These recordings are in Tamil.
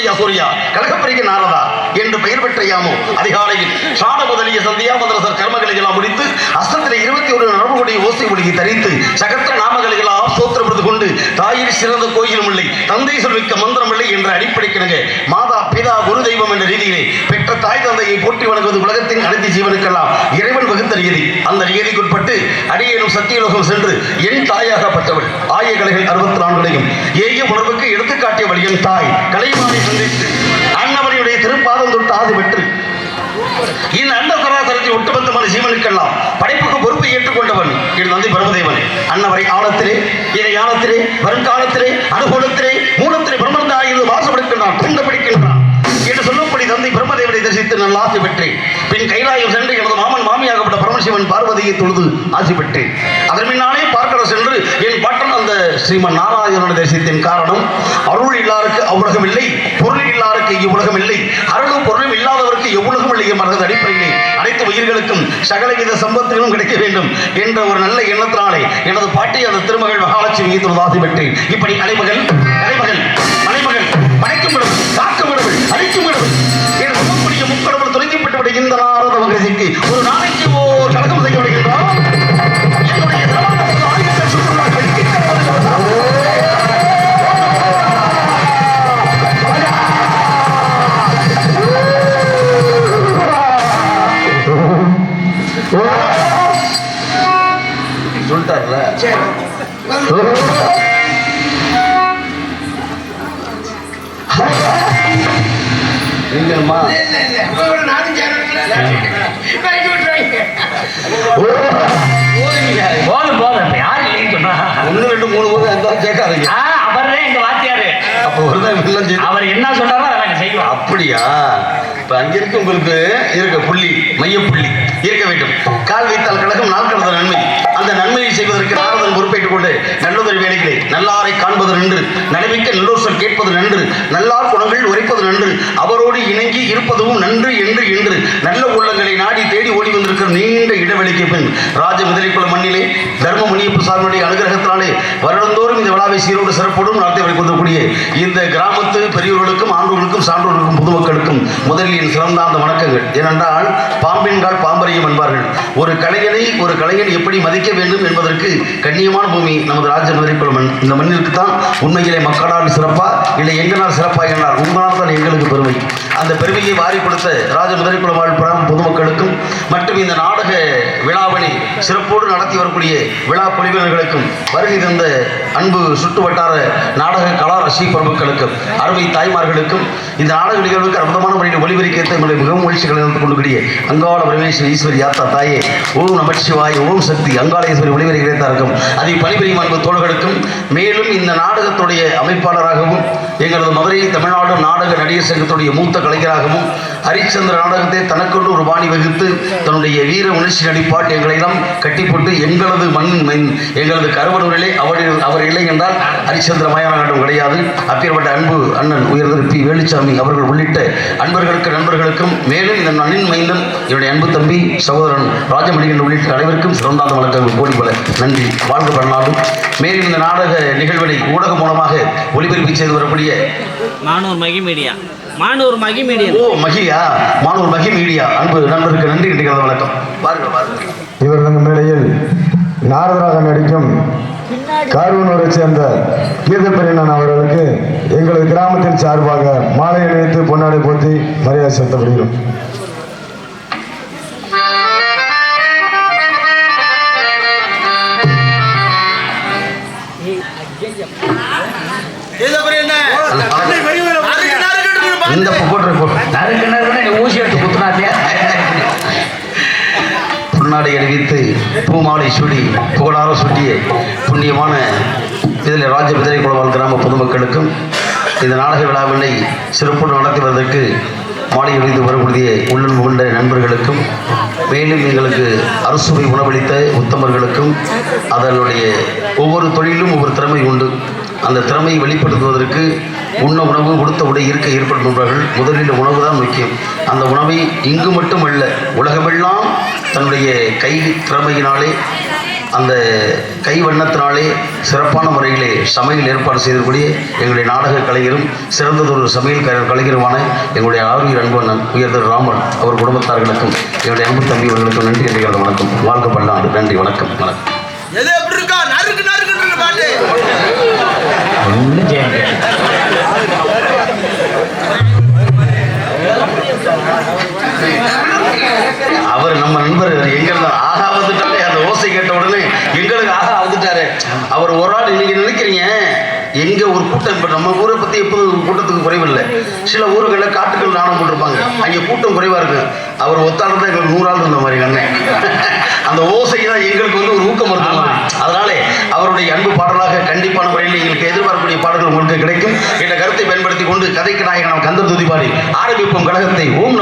சௌத்திரப்பிரியா சூர்யா கனகப்பிரியா நாரதா. என்று பெயர் பெற்ற யாமோ அதிகாலையில் சாட முதலிய சந்தியா மதரசர் கர்மங்களை எல்லாம் முடித்து அஸ்தத்தில் இருபத்தி ஒரு நரம்புடைய ஓசை ஒழுகி தரித்து சகத்திர நாமங்களை எல்லாம் சோத்திரப்படுத்து கொண்டு தாயில் சிறந்த கோயிலும் இல்லை தந்தை சொல்விக்க மந்திரம் இல்லை என்ற அடிப்படைக்கிணங்க மாதா பிதா குரு தெய்வம் என்ற ரீதியிலே பெற்ற தாய் தந்தையை போற்றி வணங்குவது உலகத்தின் அனைத்து ஜீவனுக்கெல்லாம் இறைவன் வகுத்த நியதி. அந்த நியதிக்குட்பட்டு அடியேனும் சத்தியலோகம் சென்று என் தாயாகப்பட்டவள். ஆய கலைகள் அறுபத்தி நான்குலையும் ஏய உணர்வுக்கு எடுத்துக்காட்டியவள் என் தாய் கலைவாணி சந்தித்து அன்னவரையுடைய திருப்பாதம் தொட்டு இந்த அண்ட சராசரத்தை ஒட்டுமொத்தமான ஜீவனுக்கெல்லாம் படைப்புக்கு பொறுப்பை ஏற்றுக்கொண்டவன் இது வந்து பிரம்மதேவன் அன்னவரை ஆழத்திலே இதை ஆழத்திலே வருங்காலத்திலே அனுகூலத்திலே மூலத்திலே பிரம்மந்த ஆயுத வாசப்படுகின்றான் கொண்டு பிடிக்கின்றான் என்று சொல்லும்படி தந்தை பிரம்மதேவனை தரிசித்து நல்ல ஆசை பெற்றேன். பின் கைலாயம் சென்று எனது மாமன் மாமியாகப்பட்ட பரமசிவன் பார்வதியை தொழுது ஆசை பெற்றேன். அதன் பின்னாலே பார்க்கற சென்று என் பாட்டன் அந்த ஸ்ரீமன் நாராயணனை தரிசித்தேன் காரணம். அருள் இல்லாருக்கு அவ்வுலகம் இல்லை பொருள் இல்லாருக்கு இவ்வுலகம் இல்லை அருளும் பொருளும் இல்லாதவருக்கு எவ்வுலகம் இல்லை என்பது அடிப்படையிலே அனைத்து உயிர்களுக்கும் சகலவித சம்பத்துகளும் கிடைக்க வேண்டும் என்ற ஒரு நல்ல எண்ணத்தினாலே எனது பாட்டி அந்த திருமகள் மகாலட்சுமி தொழுது பெற்றேன் இப்படி அலைமகள் கலைமகள் மலைமகள் படைக்கும் விடவு காக்கும் விடவு அழிக்கும் விடவு என் சொல்லக்கூடிய முக்கடவுள் துணைக்கப்பட்டபடி இந்த நாரத மகிழ்ச்சிக்கு ஒரு நாளைக்கு நீங்கம்மா போதும் போதும். இப்ப யாரு இல்லைன்னு சொன்னா? ஒன்று ரெண்டு மூணு போது கேட்காதீங்க. எங்க வாத்தியாரு. அப்போ ஒரு தான் அவர் என்ன சொன்னாரோ அதை நாங்க செய்வோம். அப்படியா? இப்ப அங்க இருக்கு உங்களுக்கு இருக்க புள்ளி மைய புள்ளி இருக்க வேண்டும். கால் வைத்தால் கழகம் நாள் கடந்த நன்மை. அந்த நன்மையை செய்வதற்கு நாரதன் பொறுப்பேற்றுக் கொண்டு நல்லுதறி வேலைகளை நல்லாரை காண்பது நன்று நலமிக்க நல்லோசல் கேட்பது நன்று நல்லார் குணங்கள் உரைப்பது நன்று அவரோடு இணங்கி இருப்பதும் நன்று என்று என்று நல்ல உள்ளங்களை நாடி தேடி ஓடி வந்திருக்கிற நீண்ட இடைவெளிக்கு பின் ராஜ முதலிக்குள மண்ணிலே தர்ம முனியப்பு சாமியுடைய அனுகிரகத்தினாலே வருடந்தோறும் விழாவை சீரோடு சிறப்போடும் நடத்தி கொண்டிருக்கூடிய இந்த கிராமத்து பெரியோர்களுக்கும் ஆண்டோர்களுக்கும் சான்றோர்களுக்கும் பொதுமக்களுக்கும் முதலில் என் சிறந்தாந்த வணக்கங்கள். ஏனென்றால் பாம்பின்கால் பாம்பரையும் என்பார்கள். ஒரு கலைஞனை ஒரு கலைஞன் எப்படி மதிக்க வேண்டும் என்பதற்கு கண்ணியமான பூமி நமது ராஜ முதலிக்குள இந்த மண்ணிற்கு தான் உண்மையிலே மக்களால் சிறப்பா இல்லை எங்களால் சிறப்பா என்றால் உங்களால் தான் எங்களுக்கு பெருமை. அந்த பெருமையை வாரி கொடுத்த ராஜ மதுரைக்குளம் வாழ் பொதுமக்களுக்கும் மற்றும் இந்த நாடக சிறப்போடு நடத்தி வரக்கூடிய விழா பொலிவினர்களுக்கும் வருகை தந்த அன்பு சுற்று வட்டார நாடக கலா ரசி பிரபுக்களுக்கும் அருமை தாய்மார்களுக்கும் இந்த நாடக நிகழ்வுக்கு அற்புதமான முறையில் ஒளிபரிக்கத்தை உங்களை மிகவும் மகிழ்ச்சி நடந்து கொண்டுக்கூடிய அங்காள பரமேஸ்வரி ஈஸ்வரி யாத்தா தாயே ஓம் நமச்சிவாய் ஓம் சக்தி அங்காளேஸ்வரி ஒளிபரி கிடைத்தாருக்கும் அதை பணிபுரியும் அன்பு தோழர்களுக்கும் மேலும் இந்த நாடகத்துடைய அமைப்பாளராகவும் எங்களது மதுரை தமிழ்நாடு நாடக நடிகர் சங்கத்துடைய மூத்த கலைஞராகவும் ஹரிச்சந்திர நாடகத்தை தனக்கொண்டு ஒரு பாணி வகுத்து தன்னுடைய வீர உணர்ச்சி நடிப்பாட்டு எங்களை எல்லாம் எங்களது மண் எங்களது கருவனூரிலே அவர் அவர் இல்லை என்றால் ஹரிச்சந்திர மயானாட்டம் கிடையாது. அப்பேற்பட்ட அன்பு அண்ணன் உயர்திரு பி. வேலுச்சாமி அவர்கள் உள்ளிட்ட அன்பர்களுக்கு நண்பர்களுக்கும் மேலும் இந்த அண்ணின் மைந்தன் என்னுடைய அன்பு தம்பி சகோதரன் ராஜமணிகன் உள்ளிட்ட அனைவருக்கும் சிறந்தாந்த வழக்கங்கள் கோடி பல நன்றி. வாழ்க பன்னாடும் மேலும் இந்த நாடக நிகழ்வினை ஊடகம் மூலமாக ஒளிபரப்பு செய்து வரக்கூடிய மானூர் மகி மீடியா. மானூர் மகி மீடியா. ஓ மகியா? மாணவர் மகி மீடியா. அன்பு நண்பருக்கு நன்றி கிடைக்கிறது வணக்கம். பாருங்கள் பாருங்கள் இவர்கள் மேடையில் நாரதராக நடிக்கும் கார்வனூரை சேர்ந்த கீதப்பெரியண்ணன் அவர்களுக்கு எங்களது கிராமத்தின் சார்பாக மாலை அணிவித்து பொன்னாடை போற்றி மரியாதை செலுத்தப்படுகிறோம். அதுக்கு என்ன ஊசி எடுத்து குத்துனாத்தியா பொன்னாடை அணிவித்து பூமாலை சுடி புகழார சுட்டிய புண்ணியமான இதில் ராஜபிதரை குளவால் கிராம பொதுமக்களுக்கும் இந்த நாடக விழாவினை சிறப்புடன் நடத்தி வருவதற்கு மாலை அணிந்து வரக்கூடிய உள்ளன் கொண்ட நண்பர்களுக்கும் மேலும் எங்களுக்கு அரசுவை உணவளித்த உத்தமர்களுக்கும் அதனுடைய ஒவ்வொரு தொழிலும் ஒவ்வொரு திறமை உண்டு. அந்த திறமையை வெளிப்படுத்துவதற்கு உண்ண உணவு உடுத்த உடை இருக்க ஏற்படுகின்றார்கள் முதலில் உணவு தான் முக்கியம். அந்த உணவை இங்கு மட்டுமல்ல உலகமெல்லாம் தன்னுடைய கை திறமையினாலே அந்த கை வண்ணத்தினாலே சிறப்பான முறையிலே சமையல் ஏற்பாடு செய்திருக்கூடிய எங்களுடைய நாடக கலைஞரும் சிறந்ததொரு சமையல் கலைஞருமான எங்களுடைய ஆரோக்கிய அன்பன் உயர்ந்த ராமன் அவர் குடும்பத்தார்களுக்கும் என்னுடைய அன்பு தம்பி அவர்களுக்கும் நன்றி நன்றிகள் வணக்கம் வாழ்க பல்லாண்டு நன்றி வணக்கம் வணக்கம். ஒன்றும் செய்ய முடியாது அவர் நம்ம நண்பர் எங்க ஆகா வந்துட்டாலே அந்த ஓசை கேட்ட உடனே எங்களுக்கு ஆகா வந்துட்டாரு. அவர் ஒரு ஆள் நீங்க நினைக்கிறீங்க? எங்க ஒரு கூட்டம் இப்ப நம்ம ஊரை பத்தி எப்போதும் கூட்டத்துக்கு குறைவில்லை. சில ஊர்களில் காட்டுகள் நாணம் போட்டிருப்பாங்க. அங்க கூட்டம் குறைவா இருக்கு அவர் ஒத்தாள் தான் எங்களுக்கு நூறு ஆள் இருந்த மாதிரி அண்ணன் அந்த ஓசை தான் எங்களுக்கு வந்து ஒரு ஊக்கம் இருந்த மாதிரி அதனாலே அவருடைய அன்பு பாடலாக கண்டிப்பான முறையில் எங்களுக்கு எதிர்பார்க்கக்கூடிய பாடல்கள் உங்களுக்கு கிடைக்கும். என்ற கருத்தை பயன்படுத்தி கொண்டு கதைக்கு நாயகன் கந்தர் துதிபாடி ஆரம்பிப்போம் கழகத்தை. ஓம்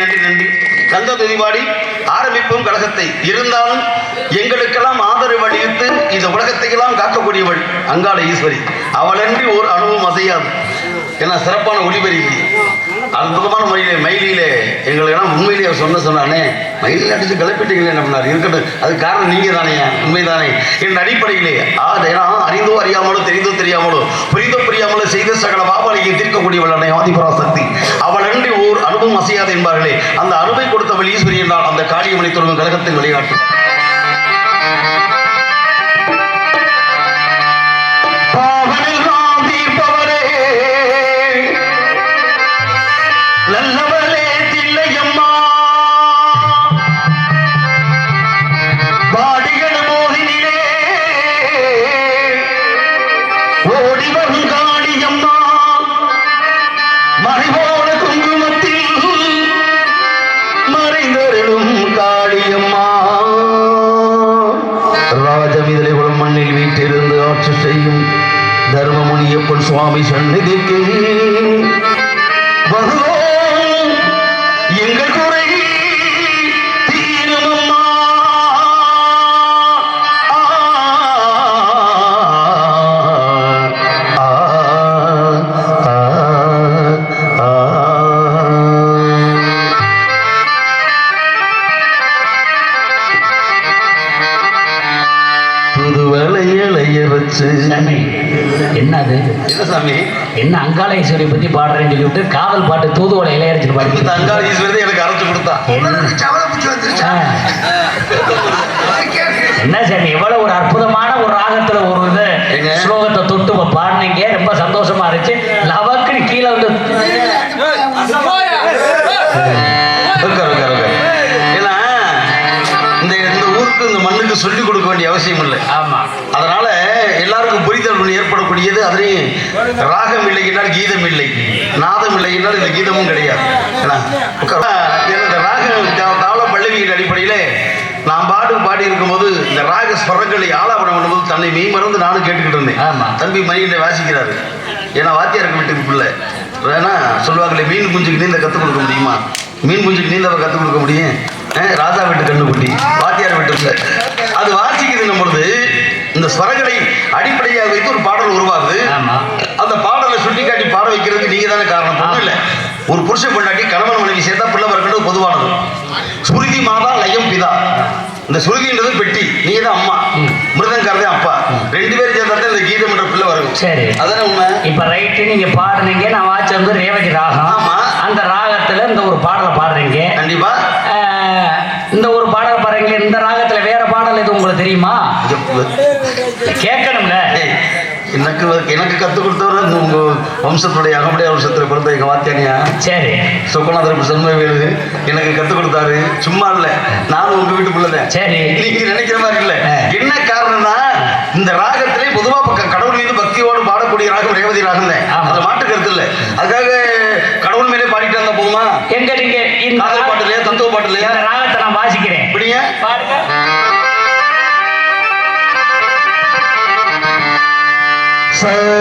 நன்றி நன்றி. கந்த துதிபாடி ஆரம்பிப்போம் கழகத்தை. இருந்தாலும் எங்களுக்கெல்லாம் ஆதரவு அளித்து இந்த உலகத்தையெல்லாம் காக்கக்கூடியவள் அங்காள ஈஸ்வரி. அவளன்றி ஒரு அணுவும் அசையாது. ஏன்னா சிறப்பான ஒளிபெரி அற்புதமான முறையிலே மயிலிலே எங்களுக்கெல்லாம் உண்மையிலே அவர் சொன்ன சொன்னானே மயிலில் அடிச்சு கிளப்பிட்டீங்களே என்ன பண்ணார்? இருக்கட்டும். அது காரணம் நீங்கள் தானே உண்மைதானே. என் அடிப்படையிலே ஆ அறிந்தோ அறியாமலோ தெரிந்தோ தெரியாமலோ புரிந்தோ புரியாமலோ செய்த சகல பாபாலையும் தீர்க்கக்கூடியவள் அன்னை ஆதிபராசக்தி. அன்றி ஓர் அனுபவம் அசையாது என்பார்களே அந்த அனுபவை கொடுத்தவள் ஈஸ்வரி என்றால் அந்த காளியமணி தொடங்கும் கழகத்தின் விளையாட்டு. சுவாமி சந்நிதிக்கு என்னது? என்ன சாமி? என்ன அங்காளேஸ்வரி பத்தி பாடுறேன்னு சொல்லிவிட்டு காதல் பாட்டு தூதுவளை இளையரிச்சு பாடி இந்த அங்காள எனக்கு அரைச்சு கொடுத்தா. சவள புத்தி வந்துருச்சா? என்ன சாமி எவ்வளவு ஒரு அற்புதமான ஒரு ராகத்துல ஒரு இது? ஸ்லோகத்தை தொட்டு இப்ப பாடுனீங்க. ரொம்ப சந்தோஷமா இருந்துச்சு. லவக்குன்னு கீழே வந்து இந்த ஊருக்கு இந்த மண்ணுக்கு சொல்லிக் கொடுக்க வேண்டிய அவசியம் இல்லை. ஆமா. ஏற்படக்கூடியது அதுலேயும் ராகம் இல்லை என்றால் கீதம் இல்லை. நாதம் இல்லை என்றால் இந்த கீதமும் கிடையாது. இந்த ராகம் தா- தாள பல்லவியின் அடிப்படையிலே நான் பாட்டு பாடி இருக்கும்போது இந்த ராக ஸ்வரங்களை ஆலாபனம் பண்ணும்போது தன்னை மெய் மறந்து நானும் கேட்டுக்கிட்டு இருந்தேன். ஆமா. தம்பி மணிகிட்ட வாசிக்கிறாரு. ஏன்னா வாத்தியாருக்கு வீட்டுக்கு பிள்ளை. ஏன்னா சொல்லுவாங்களே மீன் குஞ்சுக்கு நீந்த கற்றுக் கொடுக்க முடியுமா? மீன் குஞ்சுக்கு நீந்தவ கற்றுக் கொடுக்க முடியும்? ராஜா வீட்டு கண்ணுக்குட்டி வாத்தியார் வீட்டு அது வாசிக்குதுன்னும் பொழுது. இந்த ஸ்வரங்களை அடிப்படையாக வைத்து ஒரு பாடல் உருவாகுது. அந்த பாடலை சுட்டிக்காட்டி பாட வைக்கிறதுக்கு நீங்க தானே காரணம் இல்ல. ஒரு புருஷன் பொண்டாட்டி கணவன் மனைவி சேர்த்தா பிள்ளை பிறக்கிறது பொதுவானது. சுருதி மாதா லயம் பிதா. இந்த சுருதின்றது பெட்டி. நீங்க தான் அம்மா மிருதங்காரதே அப்பா. ரெண்டு பேரும் சேர்ந்தா இந்த கீதம் என்ற பிள்ளை வரும். சரி. அதானே உண்மை? இப்ப ரைட்டு நீங்க பாடுனீங்க நான் வாட்ச வந்து ரேவதி ராகம். ஆமா. அந்த ராகத்துல இந்த ஒரு பாடலை பாடுறீங்க. கண்டிப்பா. இந்த ஒரு பாடல் பாடுறீங்க இந்த ராகத்துல வேற பாடல் எதுவும் உங்களுக்கு தெரியுமா? கேட்கணும்ல? எனக்கு எனக்கு கற்றுக் கொடுத்தவர் உங்க வம்சத்துடைய அகமுடைய வம்சத்தில் பிறந்த எங்க வாத்தியானியா? சரி. சொக்கநாதர் செல்வவேலு எனக்கு கற்றுக் கொடுத்தாரு. சும்மா இல்ல. நானும் உங்க வீட்டு பிள்ளைதான் சரி. நீங்க நினைக்கிற மாதிரி இல்ல. என்ன காரணம்னா So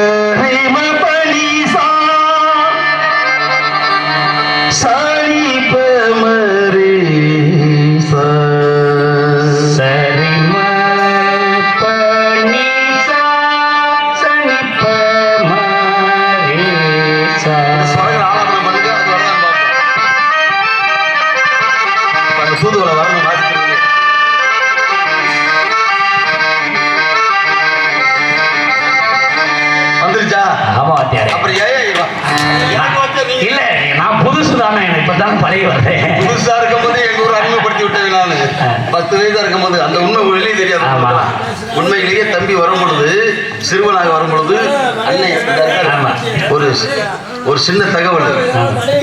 இல்ல நான் புதுசு தானே எனக்கு இப்பதான் பழகி வர்றேன் புதுசா இருக்கும்போது எங்க ஊர் அறிமுகப்படுத்தி விட்டது நானு. பத்து வயசா இருக்கும்போது அந்த உண்மை வெளியே தெரியாது. உண்மையிலேயே தம்பி வரும் பொழுது சிறுவனாக வரும் பொழுது. ஆமா. ஒரு ஒரு சின்ன தகவல்.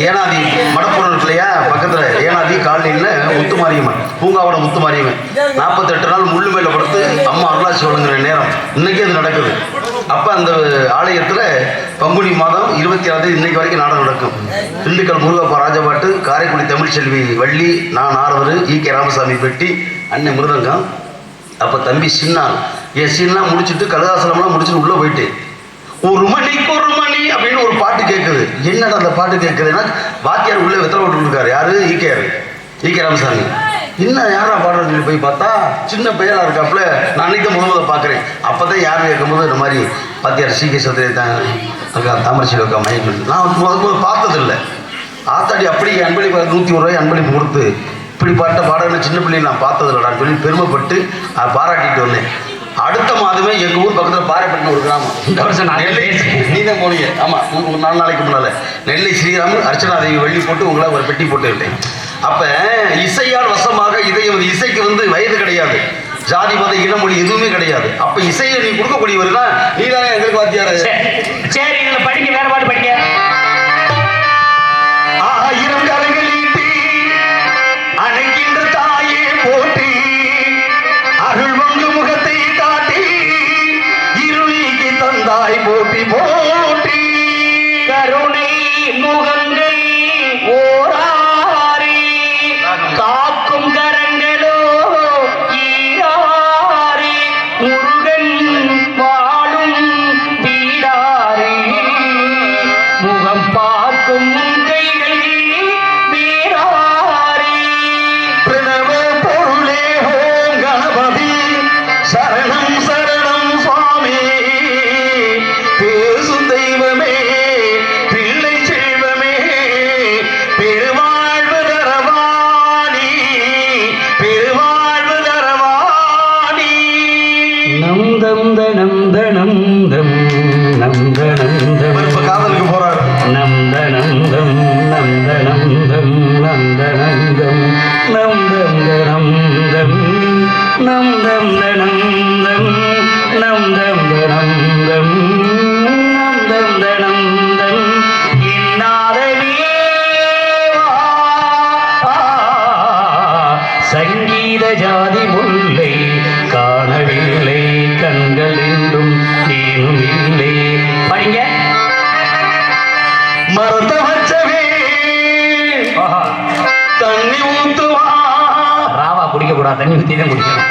ஏனாதி மடப்புறம் இருக்கு இல்லையா பக்கத்துல ஏனாதி காலனியில் முத்துமாரியம்மன் பூங்காவோட முத்துமாரியம்மன். நாற்பத்தெட்டு நாள் முள்ளு மேல படுத்து அம்மா அருளாசி வழங்குற நேரம். இன்னைக்கு அது நடக்குது. அப்ப அந்த ஆலயத்துல பங்குனி மாதம் இருபத்தி ஆறு இன்னைக்கு வரைக்கும் நாடகம் நடக்கும். திண்டுக்கல் முருகப்பா ராஜபாட்டு காரைக்குடி தமிழ்ச்செல்வி வள்ளி நான் ஆறுவர் ஈ கே ராமசாமி பெட்டி அண்ணன் மிருதங்கம். அப்ப தம்பி சின்னான் என் சீன்லாம் முடிச்சுட்டு கலகாசலம்லாம் முடிச்சுட்டு உள்ள போயிட்டு ஒரு மணிக்கு ஒரு மணி அப்படின்னு ஒரு பாட்டு கேட்குது என்னடா அந்த பாட்டு கேட்குதுன்னா வாத்தியார் உள்ளே வெத்தலை போட்டு இருக்காரு யாரு? EKR K Ramasamy. என்ன யாரா பாடுறது போய் பார்த்தா சின்ன பையனா இருக்காப்புல. நான் அன்னைக்கு தான் முத முத பார்க்குறேன். அப்போ தான் யார் கேட்கும்போது இந்த மாதிரி வாத்தியார் சி கே சத்திரை தான் அக்கா தாமரசி அக்கா மயக்கம் நான் வந்து முத முத பார்த்ததில்லை. ஆத்தாடி அப்படி அன்பளிப்பு நூற்றி ஒரு ரூபாய் அன்பளிப்பு கொடுத்து இப்படி பாட்ட பாடகனை சின்ன பிள்ளையை நான் பார்த்ததில்லடான்னு சொல்லி பெருமைப்பட்டு அதை பாராட்டிட்டு வந்தேன். அடுத்த மாதமே எங்க ஊர் பக்கத்துல பாறைப்பட்டினம் ஒரு கிராமம். இந்த வருஷம் நான் நெல்லை பேசுறேன். நீ தான் போனீங்க. ஆமா ஒரு நாலு நாளைக்கு முன்னால. நெல்லை ஸ்ரீராமன் அர்ச்சனா தேவி வள்ளி போட்டு உங்களை ஒரு பெட்டி போட்டு விட்டேன் அப்ப இசையால் வசமாக இதயம் இசைக்கு வந்து வயது கிடையாது. ஜாதி மத இனமொழி எதுவுமே கிடையாது. அப்ப இசையை நீ கொடுக்கக்கூடியவருன்னா நீ தானே எங்களுக்கு வாத்தியாரு. சரி இதுல குடிக்க கூடாது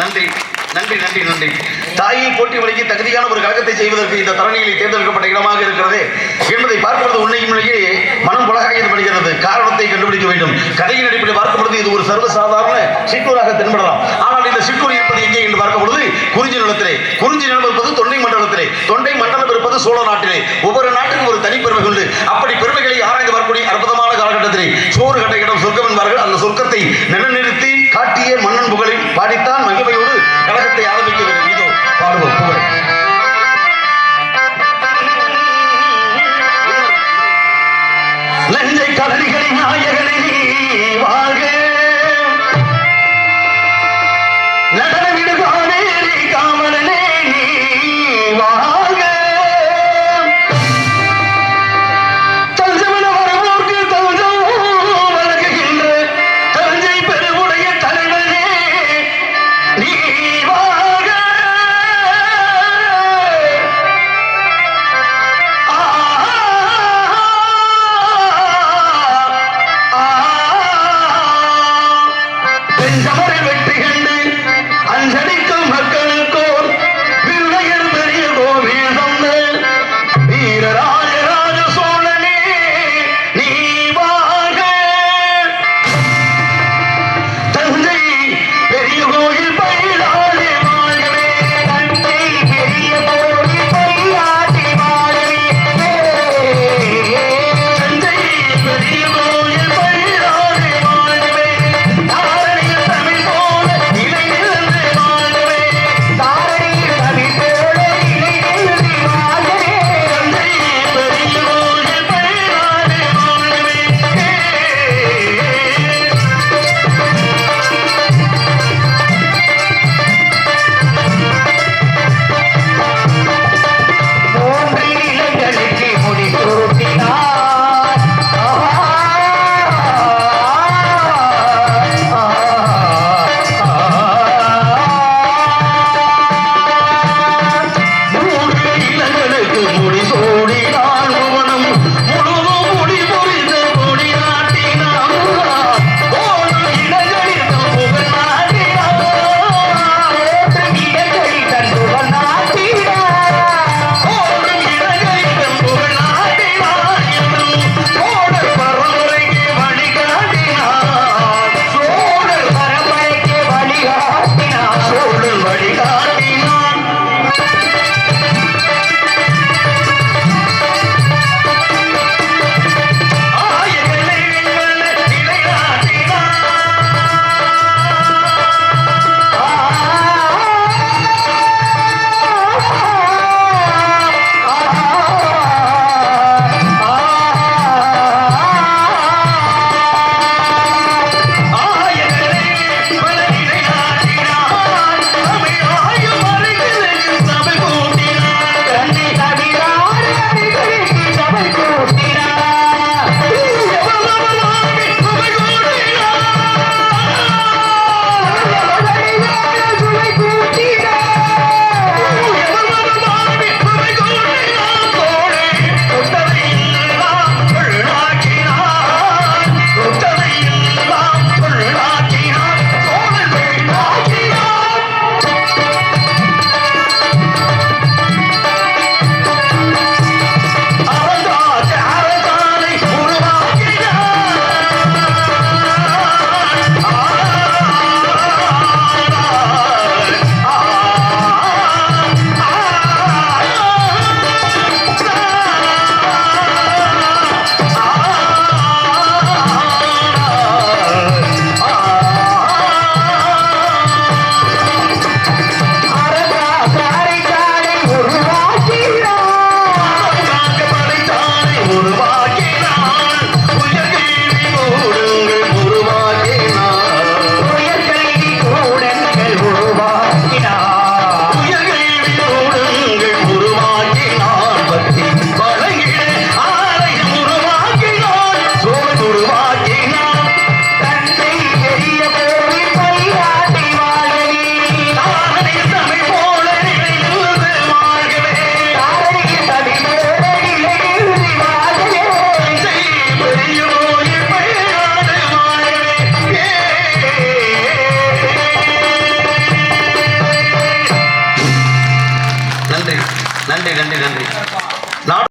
நன்றி நன்றி நன்றி நன்றி. தாயை போட்டி வழங்கி தகுதியான ஒரு கழகத்தை செய்வதற்கு இந்த தரணியில் தேர்ந்தெடுக்கப்பட்ட இடமாக இருக்கிறது. என்பதை பார்ப்பது உண்மையிலேயே மனம் பலகாயப்படுகிறது காரணத்தை கண்டுபிடிக்க வேண்டும். கதையின் அடிப்படையில் பார்க்கப்படுது இது ஒரு சர்வசாதாரண சிற்றூராக தென்படலாம். ஆனால் இந்த சிற்றூர் இருப்பது எங்கே என்று பார்க்கப்படுது குறிஞ்சி நிலத்திலே. குறிஞ்சி நிலம் இருப்பது தொண்டை மண்டலத்திலே. தொண்டை மண்டலம் இருப்பது சோழ நாட்டிலே. ஒவ்வொரு நாட்டுக்கும் ஒரு தனிப்பெருமை உண்டு. அப்படி பெருமைகளை ஆராய்ந்து வரக்கூடிய அற்புதமான காலகட்டத்திலே சோறு கட்டை இடம் சொர்க்கம் என்பார்கள். அந்த சொர்க்கத்தை நினைவு